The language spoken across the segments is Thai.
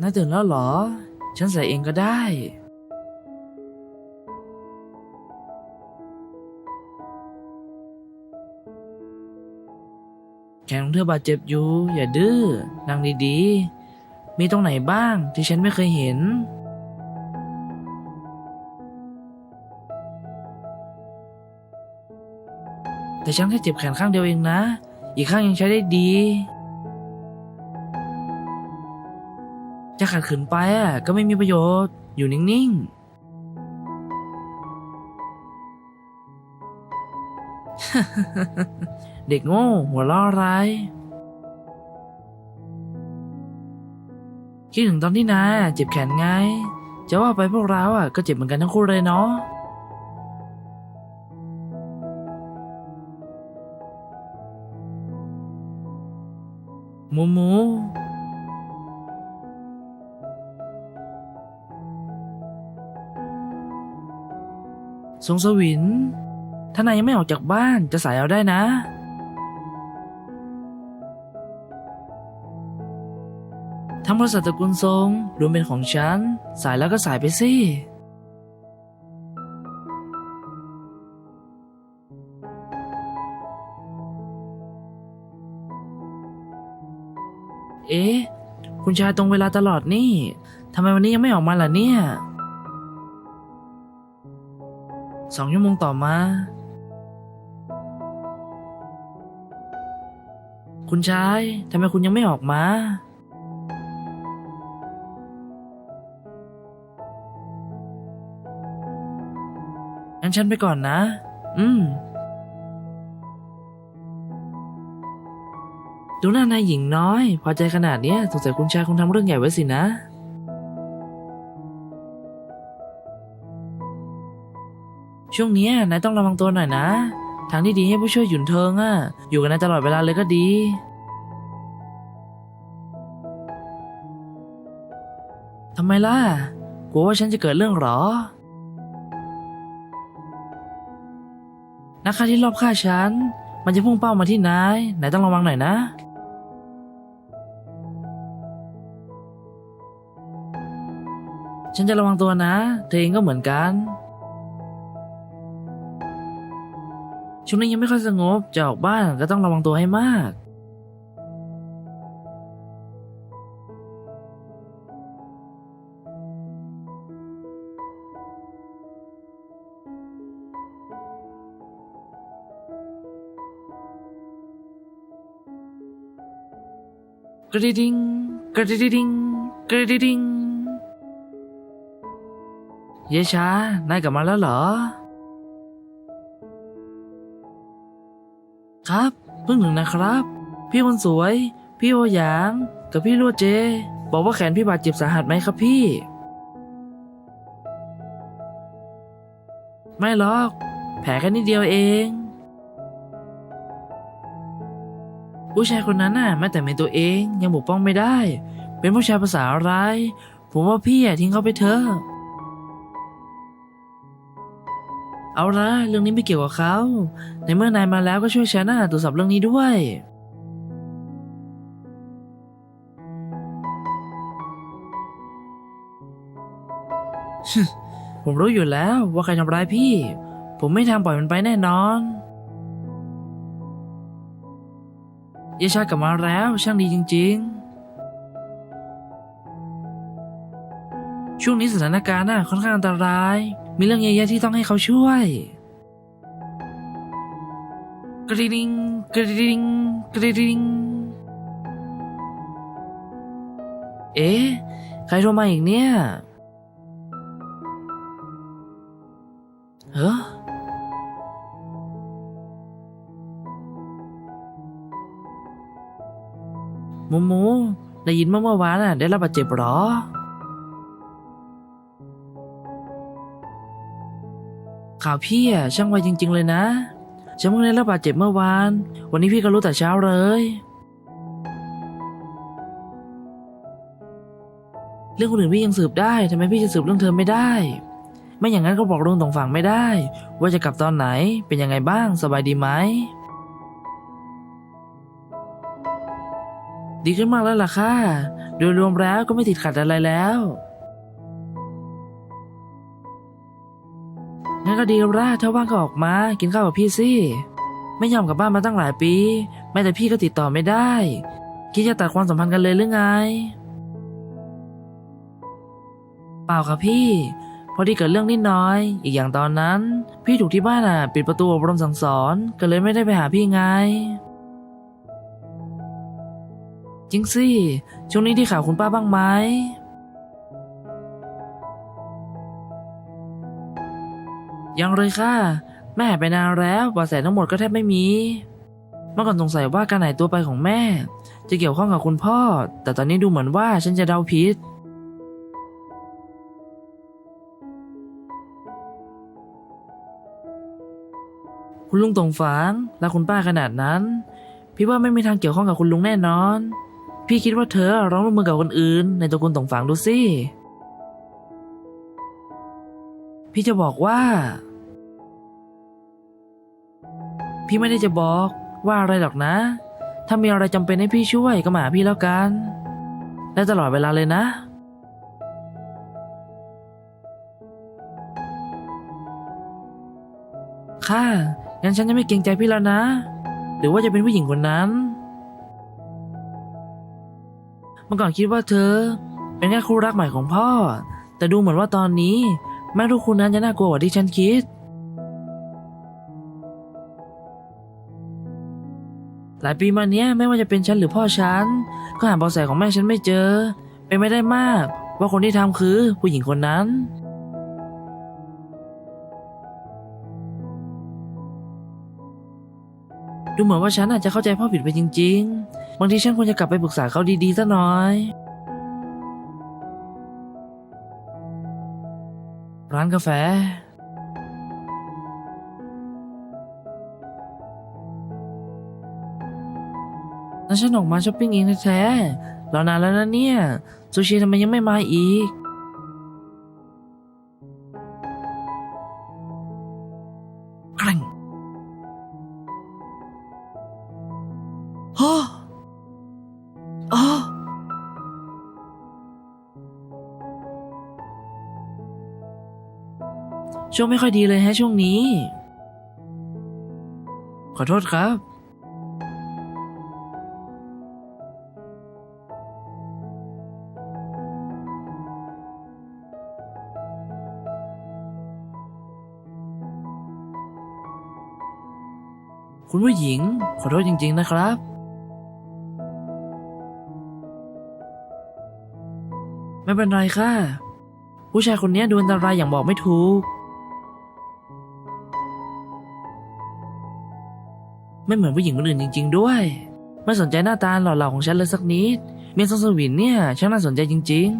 น่าตื่นแล้วเหรอ ฉันใส่เองก็ได้ แขนของเธอบาดเจ็บอยู่ อย่าดื้อ นั่งดีๆ มีตรงไหนบ้างที่ฉันไม่เคยเห็น แต่ฉันแค่เจ็บแขนข้างเดียวเองนะ อีกข้างยังใช้ได้ดี จะขัดขืนไปอะก็ไม่มีประโยชน์ อยู่นิ่งๆ เด็กโง่หัวเราะอะไรคิดถึงตอนที่นายเจ็บแขนไง จะว่าไปพวกเราอะก็เจ็บเหมือนกันทั้งคู่เลยเนาะ มูมูทรงสวิน ถ้านายยังไม่ออกจากบ้านจะสายเอาได้นะ ทั้งบริษัทตระกูลทรงรวมเป็นของฉัน สายแล้วก็สายไปสิ เอ๊ะ คุณชายตรงเวลาตลอดนี่ทำไมวันนี้ยังไม่ออกมาล่ะเนี่ยสองชั่วโมงต่อมา คุณชายทำไมคุณยังไม่ออกมา งั้นฉันไปก่อนนะ อืม ดูหน้านายหญิงน้อย พอใจขนาดเนี้ยสงสัยคุณชายคงทำเรื่องใหญ่ไว้สินะ ช่วงเนี้ยนายต้องระวังตัวหน่อยนะ ทางที่ดีให้ผู้ช่วยหยุนเทิงอะอยู่กับนายตลอดเวลาเลยก็ดี ทำไมล่ะ กลัวว่าฉันจะเกิดเรื่องหรอ นักฆ่าที่รอบฆ่าฉัน มันจะพุ่งเป้ามาที่นาย นายต้องระวังหน่อยนะ ฉันจะระวังตัวนะ เธอเองก็เหมือนกัน ช่วงนี้ยังไม่ค่อยสงบ จะออกบ้านก็ต้องระวังตัวให้มาก กระดิ่งกระดิ่งกระดิ่ง เยชานายกลับมาแล้วเหรอ ครับเพิ่งถึงนะครับ พี่คนสวย พี่โอหยาง กับพี่ลวดเจ บอกว่าแขนพี่บาดเจ็บสาหัสไหมครับพี่ ไม่หรอก แผลแค่นิดเดียวเอง ผู้ชายคนนั้นน่ะแม้แต่เมนตัวเองยังปกป้องไม่ได้ เป็นผู้ชายภาษาอะไร ผมว่าพี่อะทิ้งเขาไปเถอะ เอาละเรื่องนี้ไม่เกี่ยวกับเขา ในเมื่อนายมาแล้วก็ช่วยฉันนะตรวจสอบเรื่องนี้ด้วย ผมรู้อยู่แล้วว่าใครทำร้ายพี่ ผมไม่ทาปล่อยมันไปแน่นอนเยชากลับมาแล้วช่างดีจริง ๆ ช่วงนี้สถานการณ์น่ะค่อนข้างอันตราย มีเรื่องเยอะๆที่ต้องให้เขาช่วย กระดิ่งกระดิ่งกระดิ่งเอ๊ะ ใครโทรมาอีกเนี่ยเฮ้อหมูหมู ได้ยินมาเมื่อวานน่ะ ได้รับบาดเจ็บหรอ ข่าวพี่อะช่างไวจริง ๆ เลยนะฉันเพิ่งได้รับบาดเจ็บเมื่อวาน วันนี้พี่ก็รู้แต่เช้าเลย เรื่องคนอื่นพี่ยังสืบได้ทำไมพี่จะสืบเรื่องเธอไม่ได้ ไม่อย่างนั้นก็บอกลุงตรงฝั่งไม่ได้ ว่าจะกลับตอนไหนเป็นยังไงบ้างสบายดีไหมดีขึ้นมากแล้วล่ะค่ะ โดยรวมแล้วก็ไม่ติดขัดอะไรแล้ว ก็ดีรับล่ะถ้าว่างก็ออกมา กินข้าวกับพี่สิไม่ยอมกลับบ้านมาตั้งหลายปี แม้แต่พี่ก็ติดต่อไม่ได้ คิดจะตัดความสัมพันธ์กันเลยหรือไง เปล่าครับพี่ พอดีเกิดเรื่องนิดน้อย อีกอย่างตอนนั้น พี่ถูกที่บ้านอะ ปิดประตูอบรมสั่งสอน ก็เลยไม่ได้ไปหาพี่ไง จริงสิ ช่วงนี้ที่ข่าวคุณป้าบ้างไหม ยังเลยค่ะ แม่ไปนานแล้วบาะแสทั้งหมดก็แทบไม่มี เมื่อก่อนสงสัยว่าการหายตัวไปของแม่ จะเกี่ยวข้องกับคุณพ่อ แต่ตอนนี้ดูเหมือนว่าฉันจะเดาผิดคุณลุงตรงฝางและคุณป้าขนาดนั้น พี่ว่าไม่มีทางเกี่ยวข้องกับคุณลุงแน่นอน พี่คิดว่าเธอร้องร่วมมือกับคนอื่น ในตัวคุณตรงฝางดูสิพี่จะบอกว่า พี่ไม่ได้จะบอกว่าอะไรหรอกนะ ถ้ามีอะไรจำเป็นให้พี่ช่วยก็มาหาพี่แล้วกันและตลอดเวลาเลยนะ ค่ะ งั้นฉันจะไม่เกรงใจพี่แล้วนะ หรือว่าจะเป็นผู้หญิงคนนั้น เมื่อก่อนคิดว่าเธอ เป็นแค่คู่รักใหม่ของพ่อ แต่ดูเหมือนว่าตอนนี้แม่ลูกคุณนั้นจะน่ากลัวกว่าที่ฉันคิด หลายปีมาเนี้ยไม่ว่าจะเป็นฉันหรือพ่อฉัน ก็หาเบาะแสของแม่ฉันไม่เจอ เป็นไม่ได้มาก ว่าคนที่ทำคือผู้หญิงคนนั้น ดูเหมือนว่าฉันอาจจะเข้าใจพ่อผิดไปจริง ๆ บางทีฉันควรจะกลับไปปรึกษาเขาดีๆซะหน่อย ร้านกาแฟ ฉันออกมาช้อปปิ้งเองแท้ๆรอนานแล้วนะเนี่ยซูชิทำไมยังไม่มาอีกแกร่งฮะอ๋อช่วงไม่ค่อยดีเลยฮะช่วงนี้ ขอโทษครับ คุณผู้หญิง ขอโทษจริง ๆ นะครับ ไม่เป็นไรค่ะ ผู้ชายคนนี้ดูอันตรายอย่างบอกไม่ถูก ไม่เหมือนผู้หญิงคนอื่นจริง ๆ ด้วย ไม่สนใจหน้าตาหล่อๆของฉันเลยสักนิด เมียซองสวินเนี่ยช่างน่าสนใจจริง ๆ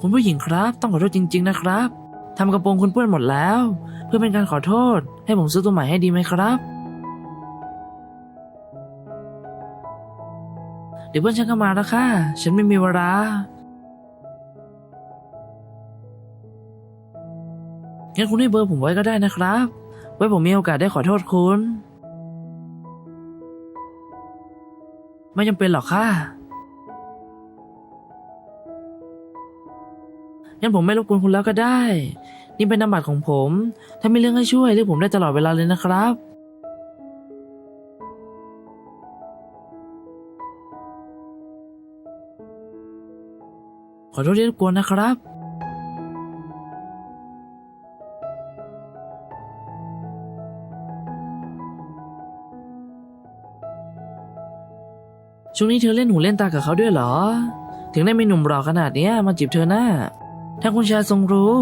คุณผู้หญิงครับ ต้องขอโทษจริง ๆ นะครับ ทำกระโปรงคุณเปื้อนหมดแล้ว เพื่อเป็นการขอโทษ ให้ผมซื้อตัวใหม่ให้ดีไหมครับ เดี๋ยวเพื่อนฉันก็มาแล้วค่ะ ฉันไม่มีเวลา งั้นคุณให้เบอร์ผมไว้ก็ได้นะครับ ไว้ผมมีโอกาสได้ขอโทษคุณ ไม่จำเป็นหรอกค่ะ งั้นผมไม่รบกวนคุณแล้วก็ได้ นี่เป็นนามบัตรของผม ถ้ามีเรื่องให้ช่วยเรียกผมได้ตลอดเวลาเลยนะครับ ขอโทษที่รบกวนนะครับ ช่วงนี้เธอเล่นหูเล่นตากับเขาด้วยเหรอ ถึงได้มีหนุ่มรอขนาดเนี้ยมาจีบเธอหน้า ถ้าคุณชายทรงรู้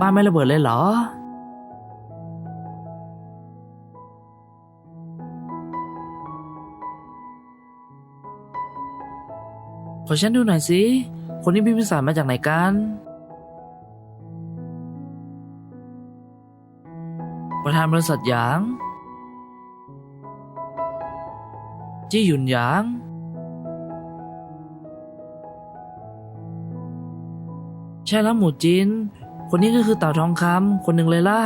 บ้านไม่ระเบิดเลยเหรอ ขอฉันดูหน่อยสิ คนนี้พี่พิสารมาจากไหนกัน ประธานบริษัทหยาง จี้หยุนหยาง ใช่แล้วหมูจิน คนนี้ก็คือเต่าทองคำคนหนึ่งเลยล่ะ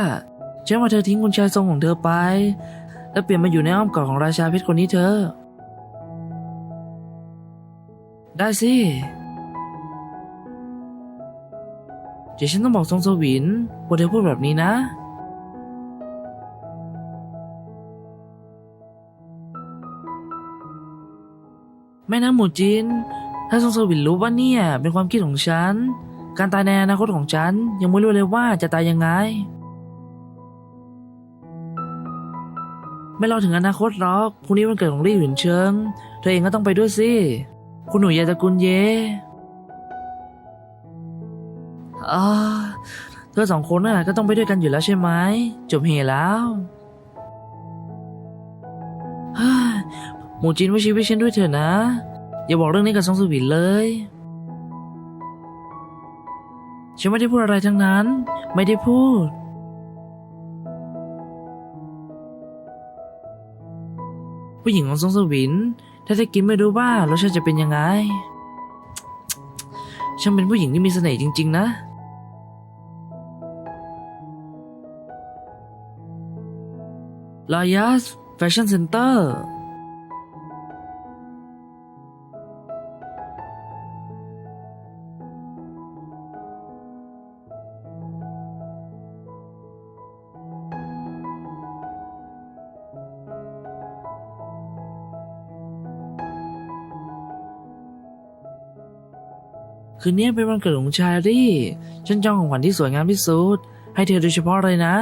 ฉันว่าเธอทิ้งคุณชายทรงของเธอไป แล้วเปลี่ยนมาอยู่ในอ้อมกอดของราชาเพชรคนนี้เธอ ได้สิเดี๋ยวฉันต้องบอกทรงสวินว่าเธอพูดแบบนี้นะแม่น้ำหมูจิน ถ้าทรงสวินรู้ว่าเนี่ย เป็นความคิดของฉัน การตายในอนาคตของฉันยังไม่รู้เลยว่าจะตายยังไง ไม่รอถึงอนาคตหรอกพรุ่งนี้วันเกิดของรี่หยุนเชิง เธอเองก็ต้องไปด้วยสิ คุณหนูยาตะกุลเย่อ่าเธอสองคนน่ะก็ต้องไปด้วยกันอยู่แล้วใช่ไหม จบเหตุแล้วหมูจินไว้ชีวิตฉันด้วยเถอะนะ อย่าบอกเรื่องนี้กับซองสวินเลย ฉันไม่ได้พูดอะไรทั้งนั้น ไม่ได้พูด ผู้หญิงของซงสวิน ถ้าได้กินไม่รู้ว่ารสชาติจะเป็นยังไงช่างเป็นผู้หญิงที่มีเสน่ห์จริง ๆ นะ ลายัสแฟชั่นเซ็นเตอร์ คืนนี้เป็นวันเกิดของชารี่ ฉันจองของขวัญที่สวยงามที่สุด ให้เธอโดยเฉพาะเลยนะ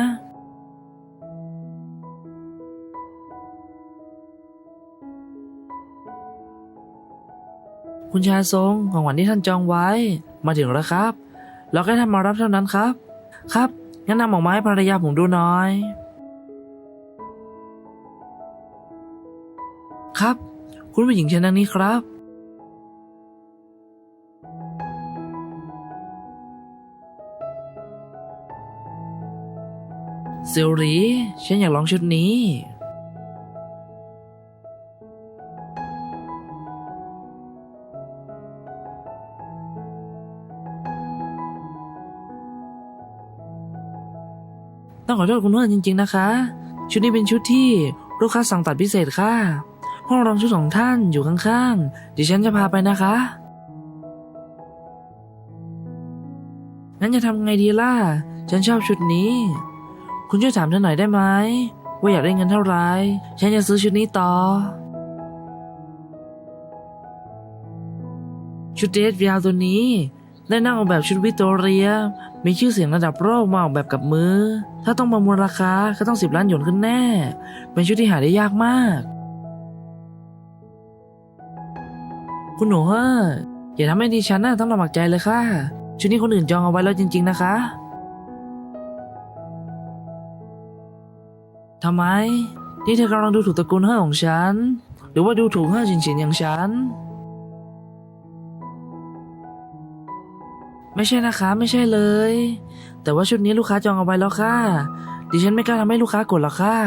คุณชายทรงของขวัญที่ท่านจองไว้ มาถึงแล้วครับ เราแค่ท่านมารับเท่านั้นครับ ครับ งั้นนำออกมาให้ภรรยาผมดูหน่อย ครับ คุณผู้หญิงเชิญทางนี้ครับ เซลรีฉันอยากลองชุดนี้ ต้องขอโทษคุณเพื่อนจริง ๆ นะคะ ชุดนี้เป็นชุดที่ลูกค้าสั่งตัดพิเศษค่ะ ห้องรองชุดของท่านอยู่ข้างๆดิฉันจะพาไปนะคะงั้นจะทำไงดีล่ะ ฉันชอบชุดนี้ คุณช่วยถามเธอหน่อยได้ไหมว่าอยากได้เงินเท่าไหร่ฉันจะซื้อชุดนี้ต่อ ชุดเดรสยาวตัวนี้ ได้นั่งออกแบบชุดวิกตอเรีย มีชื่อเสียงระดับโลกมาออกแบบกับมือ ถ้าต้องประมูลราคาก็ต้องสิบล้านหยวนขึ้นแน่ เป็นชุดที่หาได้ยากมาก คุณหนูเฮ้ออย่าทำให้ดิฉันน่ะต้องลำบากใจเลยค่ะ ชุดนี้คนอื่นจองเอาไว้แล้วจริง ๆ นะคะ ทำไม นี่เธอกำลังดูถูกตระกูลเฮ่อของฉัน หรือว่าดูถูกเฮ่อฉินฉินอย่างฉัน ไม่ใช่นะคะไม่ใช่เลย แต่ว่าชุดนี้ลูกค้าจองเอาไว้แล้วค่ะ ดิฉันไม่กล้าทำให้ลูกค้ากดหรอกค่ะ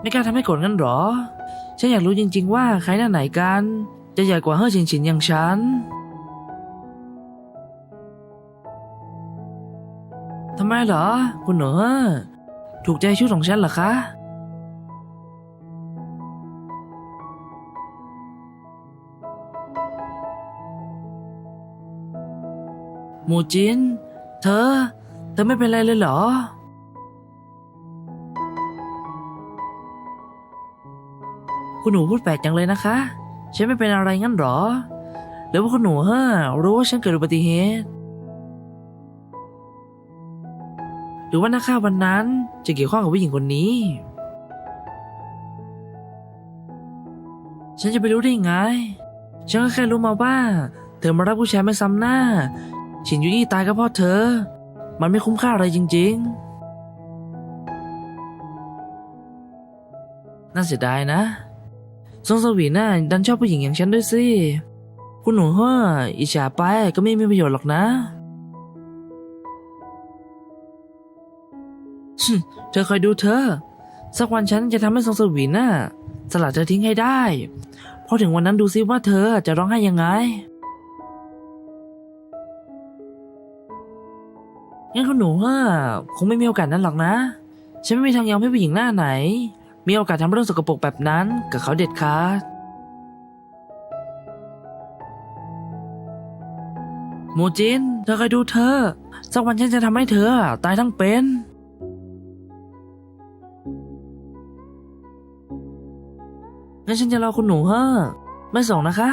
ไม่กล้าทำให้กดงั้นหรอ ฉันอยากรู้จริง ๆ ว่าใครหน้าไหนกัน จะใหญ่กว่าเฮ่อฉินฉินอย่างฉันำไมเหรอ คุณหนูถูกใจชุดของฉันเหรอคะหมูจิน เธอ เธอไม่เป็นไรเลยเหรอ คุณหนูพูดแปลกจังเลยนะคะ ฉันไม่เป็นอะไรงั้นหรอ หรือว่าคุณหนูเฮ้อรู้ว่าฉันเกิดอุบัติเหตุ หรือว่านักฆ่าวันนั้นจะเกี่ยวข้องกับผู้หญิงคนนี้ ฉันจะไปรู้ได้ยังไง ฉันก็แค่รู้มาว่า เธอมารับผู้ชายไม่ซ้ำหน้า ฉินยูยี่ตายก็เพราะเธอ มันไม่คุ้มค่าอะไรจริง ๆ น่าเสียดายนะซงสวีน่ะดันชอบผู้หญิงอย่างฉันด้วยสิ คุณหนูเฮ้ออิจฉาไปก็ไม่มีประโยชน์หรอกนะ เธอคอยดูเธอ สักวันฉันจะทำให้ทรงสวีน่ะสลัดเธอทิ้งให้ได้ พอถึงวันนั้นดูซิว่าเธอจะร้องไห้ยังไง งั้นคุณหนูว่าคงไม่มีโอกาสนั้นหรอกนะ ฉันไม่มีทางยอมให้ผู้หญิงหน้าไหน มีโอกาสทำเรื่องสกปรกแบบนั้นกับเขาเด็ดขาด โมจิน เธอเคยดูเธอ สักวันฉันจะทำให้เธอ ตายทั้งเป็น งั้นฉันจะรอคุณหนูเฮ้อะไม่ส่งนะคะ